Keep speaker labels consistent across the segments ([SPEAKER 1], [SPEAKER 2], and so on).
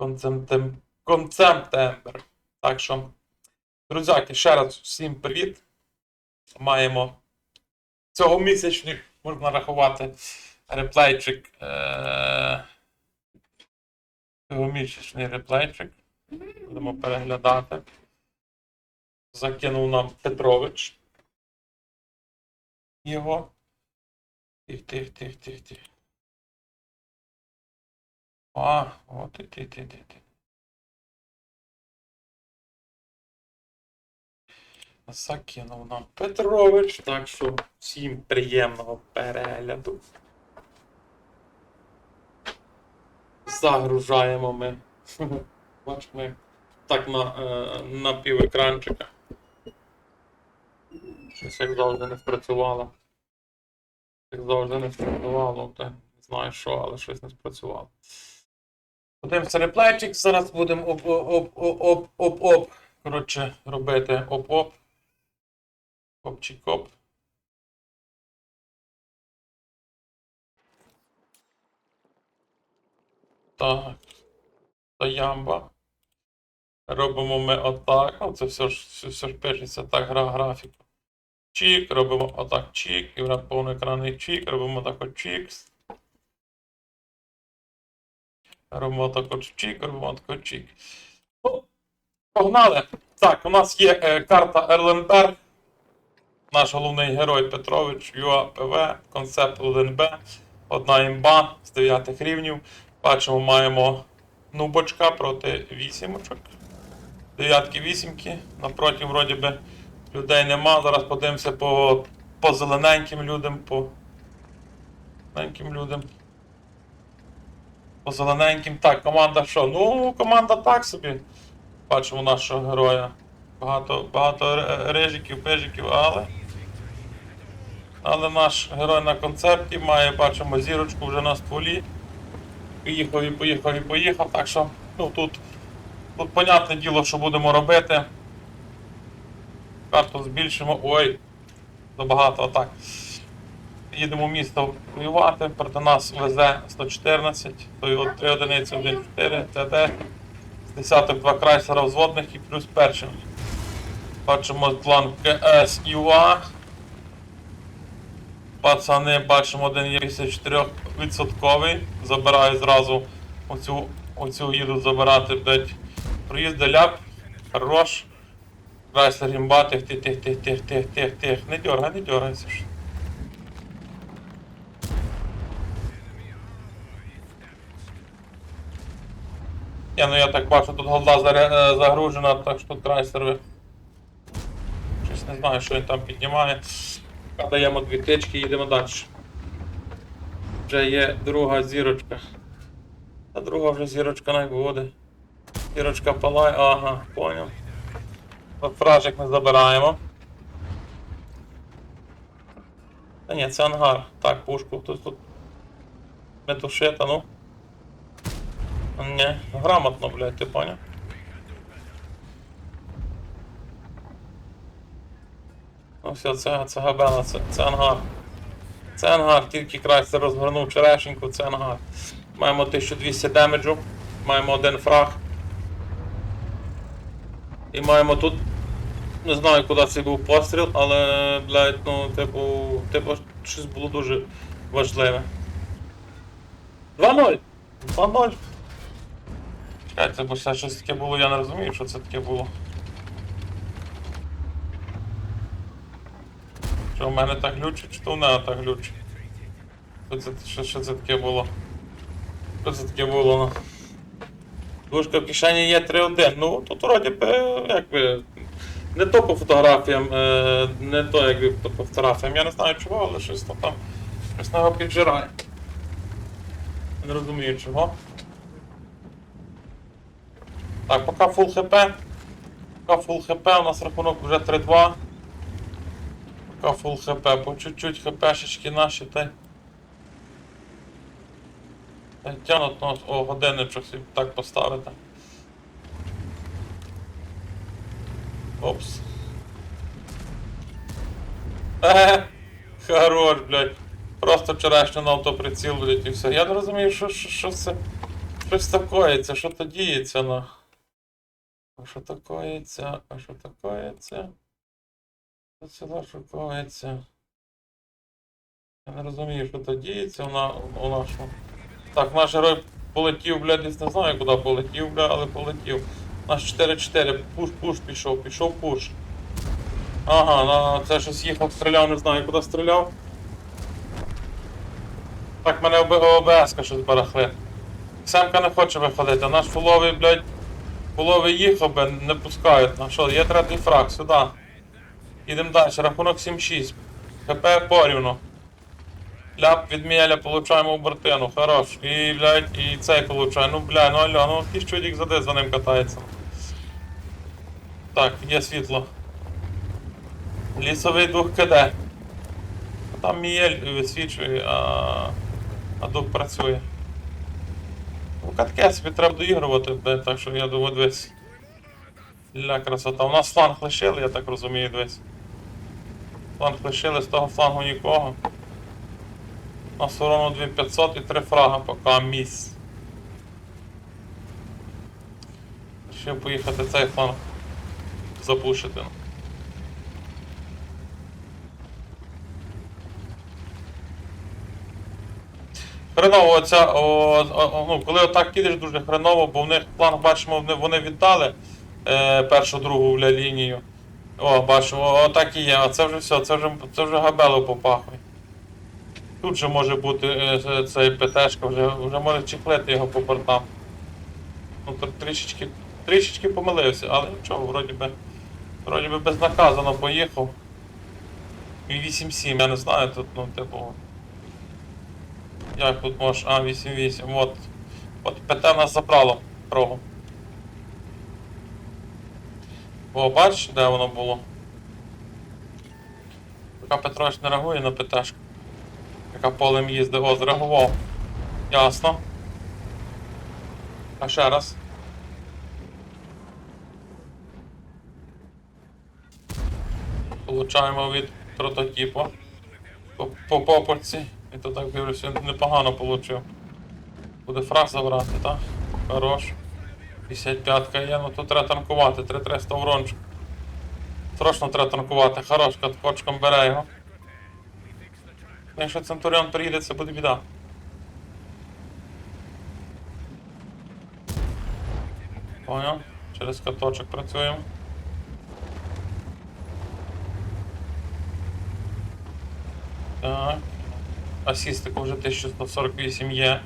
[SPEAKER 1] Концемтем... Концемтембер. Так що, друзяки, ще раз всім привіт. Маємо цьогомісячний, можна рахувати, реплейчик. Е... Цьогомісячний реплейчик. Будемо переглядати. Закинув нам Петрович. Його. Тих, тих, тих, тих, тих. А, от і ти, ти, ти. Закинув нам Петрович, так що всім приємного перегляду. Загружаємо ми. Бачимо, так на, е, на півекранчика. Щось як завжди не спрацювало. Як завжди не спрацювало, не знаю що, але щось не спрацювало. Подивимося реплейчик, зараз будемо оп-оп-оп-оп-оп. Коротше, робити оп-оп. Оп-чік-оп. Так. Та ямба. Робимо ми отак. Ну, це все ж, все, ж пишеться так, гра графіку. Чік, робимо отак чік, і в повноекранний чік. Робимо так от чік, робимо так от чік. Ну, погнали. Так, у нас є е, карта Ерленберг. Наш головний герой Петрович, ЮАПВ, концепт 1Б, одна імба з 9 рівнів. Бачимо, маємо нубочка проти вісімочок. Дев'ятки вісімки. Напроти, вроді би, людей нема. Зараз подивимося по, по зелененьким людям, по зелененьким людям. По зелененьким. Так, команда що? Ну, команда так собі. Бачимо нашого героя. Багато, багато рижиків, пижиків, але. Але наш герой на концерті має, бачимо, зірочку вже на стволі. Поїхав і поїхав і поїхав. Так що, ну тут, тут понятне діло, що будемо робити. Карту збільшимо. Ой, забагато отак їдемо в місто воювати, проти нас везе 114, то його 3 одиниці, 1-4, ТД, з десяток два крайсера взводних і плюс першим. Бачимо план КС ЮА. Пацани бачимо один є 54%, забираю зразу оцю оцю їду забирати, блять. Проїзди ляп, хорош. крайсер гімбати, тих тих тих тих тих тих тих. Не дергай, не дергайся. Ні, ну я так бачу, тут голда е, загружена, так що крайслер. Щось не знаю, що він там піднімає. Даємо дві тички, їдемо далі. Вже є друга зірочка. А друга вже зірочка не буде. Зірочка палає, ага, поняв. Фражик ми забираємо. Та ні, це ангар. Так, пушку тут тут. Не ну. Ні, грамотно, блядь, ти поняв? Ну все, це, це габела, це, це ангар. Це ангар, тільки краще розгорнув черешеньку, це ангар. Маємо 1200 демеджу, маємо один фраг. І маємо тут. Не знаю, куди це був постріл, але, блядь, ну, типу, типу, щось було дуже важливе. 2-0! 2-0! Чекайте, бо ще щось таке було, я не розумію, що це таке було. Що в мене так глючить, чи то в мене так глючить? Що це, що, що це таке було? Що це таке було? Ну? Дужка в кишені є 3-1. Ну, тут вроді би, як би, не то по фотографіям, е, не то якби по фотографіям. Я не знаю чого, але щось там, щось на його піджирає. Не розумію чого. Так, поки фул хп. Поки фул хп, у нас рахунок вже 3-2. Поки фул хп, по чуть-чуть хпшечки наші та. та Тянуть, ну, о, годинничок собі так поставити. Опс. Е, хорош, блядь. Просто вчорашній на автоприціл, блядь, і все. Я не розумію, що, що, що це. Щось такоється, що то діється на. А що такоється? А що такоється? Це за шукається? Я не розумію, що то діється у, у нашому. Так, наш герой полетів, бля, десь не знаю куди полетів, бля, але полетів. Наш 4-4, пуш, пуш пішов, пішов пуш. Ага, на, це щось їхав, стріляв, не знаю, куди стріляв. Так, мене ОБ, ОБС щось барахли. Семка не хоче виходити, наш фуловий, блядь, фуловий їхав би, не пускають. Ну що, є третій фраг, сюди. Ідемо далі, рахунок 7-6. ХП порівну. Ляп від Міеля получаємо бортину, хорош. І, блядь, і цей получає. Ну, бля, ну алло, ну якийсь чудик заде за ним катається. Так, є світло. Лісовий дух КД. Там Міель висвічує, а, а дух працює. Катке собі треба доігрувати, так що я думаю, дивись. Ля красота. У нас фланг лишили, я так розумію, дивись. Фланг лишили, з того флангу нікого. У нас урону 2500 і 3 фрага поки міс. Ще поїхати цей фланг запушити. Хреново ну, коли отак їдеш дуже хреново, бо в них план бачимо, вони, віддали е, першу другу бля, лінію. О, бачимо, отак і є, а це вже все, це вже, це вже габело попахує. Тут же може бути е, е, цей ПТшка, вже, вже може чехлити його по бортам. Ну, тр- трішечки, трішечки помилився, але нічого, вроді би, вроді би безнаказано поїхав. І 8-7, я не знаю, тут, ну, типу. Як тут можеш. А, 8-8, от. От ПТ нас забрало прогу. О, бачиш, де воно було? Поки Петрович не реагує на ПТшку. Яка полем їздить, о, зреагував. Ясно. А ще раз. Получаємо від прототипу. По, по попорці. І то так дивлюся, непогано получив. Буде фраг забрати, так? Хорош. 55-ка є, ну тут треба танкувати, 3300 урончик. Срочно треба танкувати, хорош, каткочком бере його. Якщо Центуріон приїде, це буде біда. Понял? Через каточок працюємо. Так. Асістику вже 1148 є.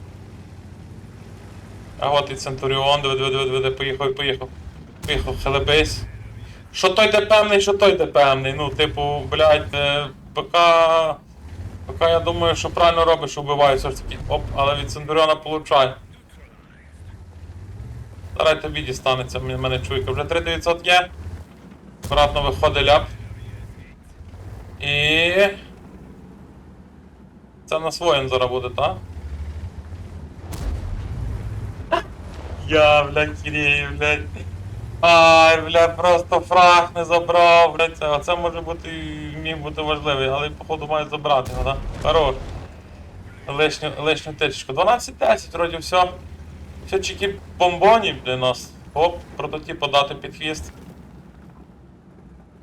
[SPEAKER 1] А от і Центуріон, диви, диви, диви, диви, поїхав, поїхав. Поїхав, Хелебейс. Що той де певний, що той де певний. Ну, типу, блядь, е, поки. Поки я думаю, що правильно робиш, що вбиваю все ж таки. Оп, але від Центуріона получай. Зараз тобі дістанеться, в мене чуйка. Вже 3900 є. Акуратно виходить ляп. І. Це на воїн зараз буде, так? Я, блядь, кірію, блядь. Ай, блядь, просто фраг не забрав, блядь. Це, це може бути міг бути важливий, але походу мають забрати його, да? Хорош. Лишню, лишню тичку. 12-10, вроді все. Все чеки бомбоні для нас. Оп, прототип подати під хвіст.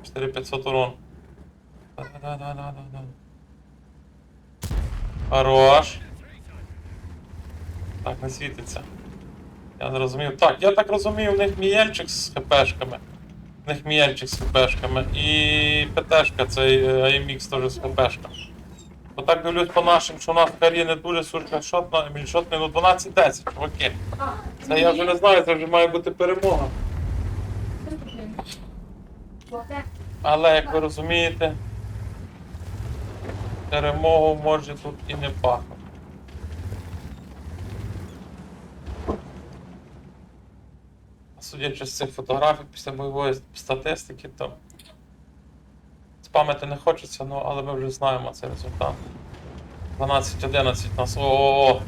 [SPEAKER 1] 4500 урон. Да-да-да-да-да-да. Хорош. Так, не світиться. Я не розумію. Так, я так розумію, в них мієльчик з хпшками. В них мієльчик з хпшками. І ПТшка, цей е, AMX теж з хпшками. Отак дивлюсь по нашим, що у нас кар'є не дуже суркашотна, мільшотний, ну 12-10, чуваки. Це я вже не знаю, це вже має бути перемога. Але як ви розумієте, перемогу може тут і не пахнути. Судячи з цих фотографій після бойової статистики, то спамити не хочеться, ну але ми вже знаємо цей результат. 12-11 нас. О,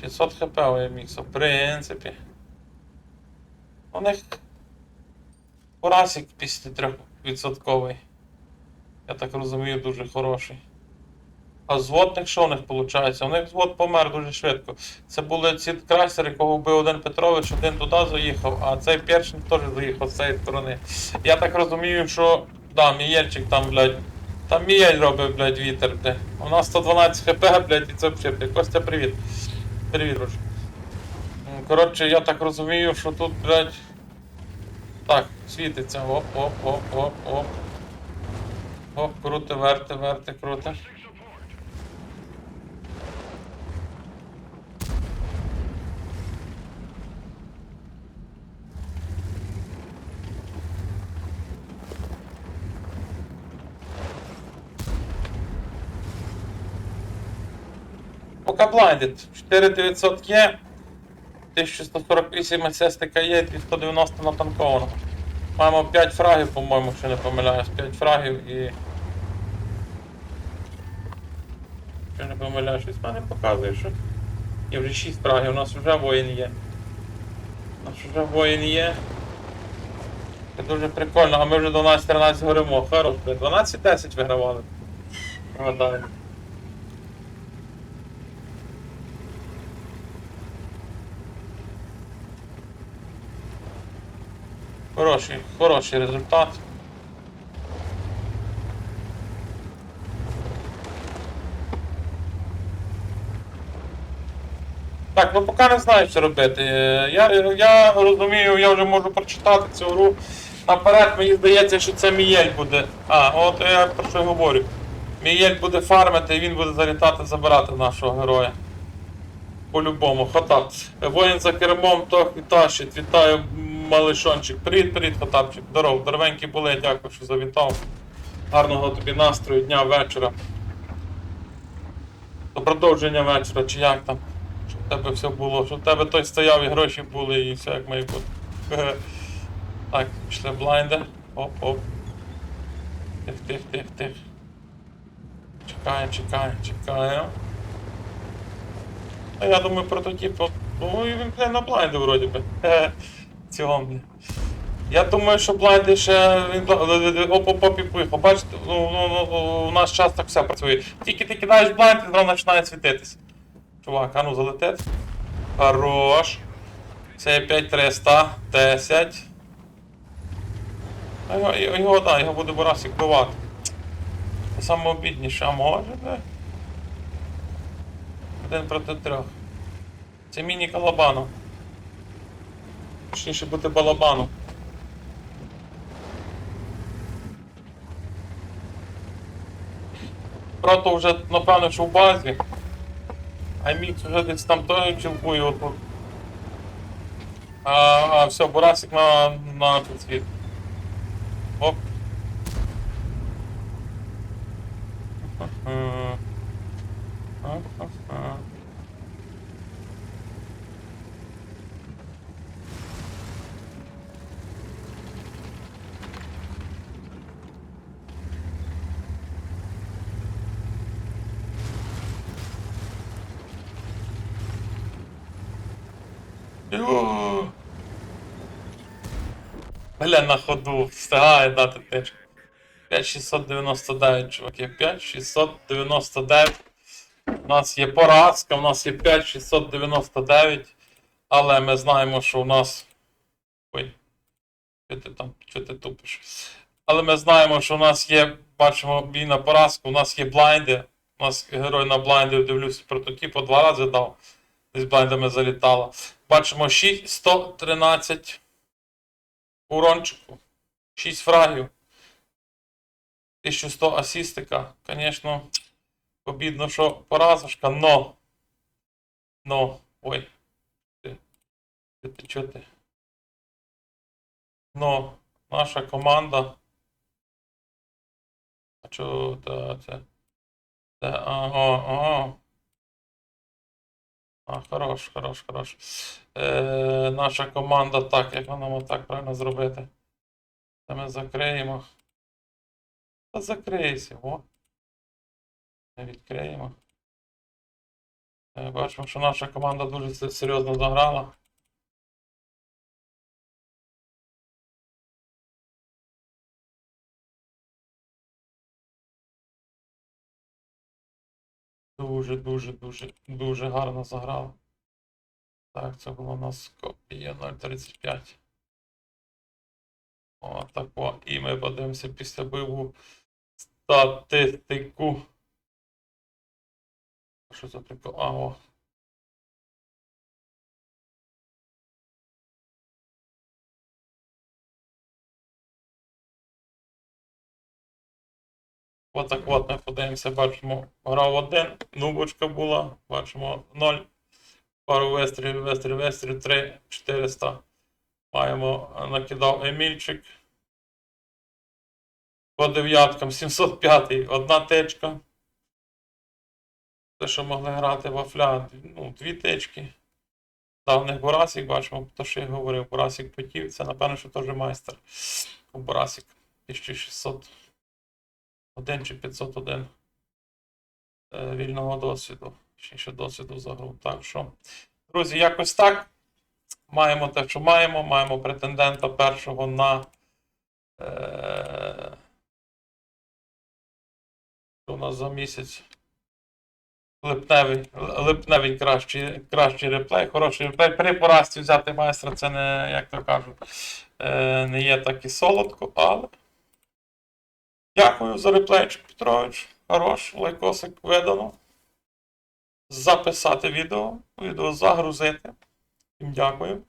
[SPEAKER 1] 500 хп у MX, в принципі. У них Урасик 53%. Я так розумію, дуже хороший. А зводних що у них виходить? У них звод помер дуже швидко. Це були ці крайсери, якого вбив один Петрович, один туди заїхав, а цей перший теж заїхав з цієї сторони. Я так розумію, що да, Мієльчик там, блядь. Там Мієль робить, блядь, вітер, блядь. У нас 112 хп, блядь, і це взагалі. Костя, привіт. Привіт, Руш. Коротше, я так розумію, що тут, блядь. Так, світиться. Оп, оп, оп, оп, оп. Оп, круте, верте, верте, круте. Пока блайндед. 4900 є. 1148 ССТК є, 290 натанковано. Маємо 5 фрагів, по-моєму, якщо не помиляюсь. 5 фрагів і. Якщо не помиляюсь, щось мене показує, що. Є вже 6 фрагів, у нас вже воїн є. У нас вже воїн є. Це дуже прикольно, а ми вже 12-13 горимо. Хорош, блядь, 12-10 вигравали. Нагадаю. Хороший, хороший результат. Так, ну поки не знаю, що робити. Я, я розумію, я вже можу прочитати цю гру. Наперед мені здається, що це Мієль буде. А, от я про що й говорю. Мієль буде фармити і він буде залітати забирати нашого героя. По-любому, Хотап. Воїн за кермом тох і тащить. Вітаю, малишончик. Привіт, привіт, Хотапчик. Здоров, здоровенькі були, дякую, що завітав. Гарного тобі настрою, дня, вечора. До продовження вечора, чи як там. Щоб в тебе все було, щоб в тебе той стояв і гроші були, і все як має бути. Так, пішли блайнди. Оп-оп. Тих, тих, тих, тих. Чекаємо, чекаємо, чекаємо. А я думаю, прототип. Ну, і він блін, на блайнди вроді би. Цього, блін. Я думаю, що блайнди ще він оп оп оп і поїхав. Бачите, ну, ну, ну, у нас час так все працює. Тільки ти кидаєш блайнд, і зразу починає світитись. Чувак, а ну залетить. Хорош. Це 5300, 10. А його, його, да, його буде Борасик бивати. Це саме обідніше, а може, не? Один проти трьох. Це міні калабану. Точніше бути балабану. Прото вже, напевно, що в базі. А мікс вже десь там той чілкує отут. А, а все, Бурасик на, на підсвіт. Оп. Ага. Ага. Йо. Бля, на ходу, встигає дати теж. 5699, чуваки, 5699. У нас є поразка, у нас є 5699. Але ми знаємо, що у нас. Ой. Що ти там, що ти тупиш? Але ми знаємо, що у нас є, бачимо, бій на поразку, у нас є блайнди. У нас герой на блайнди, дивлюся, прототипу два рази дав. Десь блайндами залітало. Бачимо 6, 113 урончику. 6 фрагів. 1100 асістика. Звісно, обідно, що поразочка, но. Но. Ой. Ти, ти, ти чо ти? Но наша команда. А чо та, це? Це, ага, ага. А, хорош, хорош, хорош. Е, наша команда так, як нам так правильно зробити? Це ми закриємо. Та закрийся, о. Ми відкриємо. Е, бачимо, що наша команда дуже серйозно заграла. Дуже, дуже, гарно заграв. Так, це було у нас копія 0.35. О, так о. І ми подивимося після биву статистику. Що це прикол? А, о. От ми подивимося, бачимо, грав один, нубочка була, бачимо 0. Пару вистрілів, вистрілів, вистрілів, 3, 400. Маємо, е, накидав Емільчик. По дев'яткам 705, одна течка. Те, що могли грати вафля, ну, дві течки. Дав в них Борасік, бачимо, то, що я говорив, Борасік потів, це, напевно, що теж майстер. У Борасік 1600 1 чи 501 е, вільного досвіду. Ще ще досвіду за гру. Так що, друзі, якось так. Маємо те, що маємо. Маємо претендента першого на. Е, у нас за місяць. Липневий, липневий кращий, кращий реплей, хороший реплей. При поразці взяти майстра це не, як то кажуть, е, не є так і солодко, але. Дякую за реплейчик, Петрович. Хорош, лайкосик видано. Записати відео, відео загрузити. Всім дякую.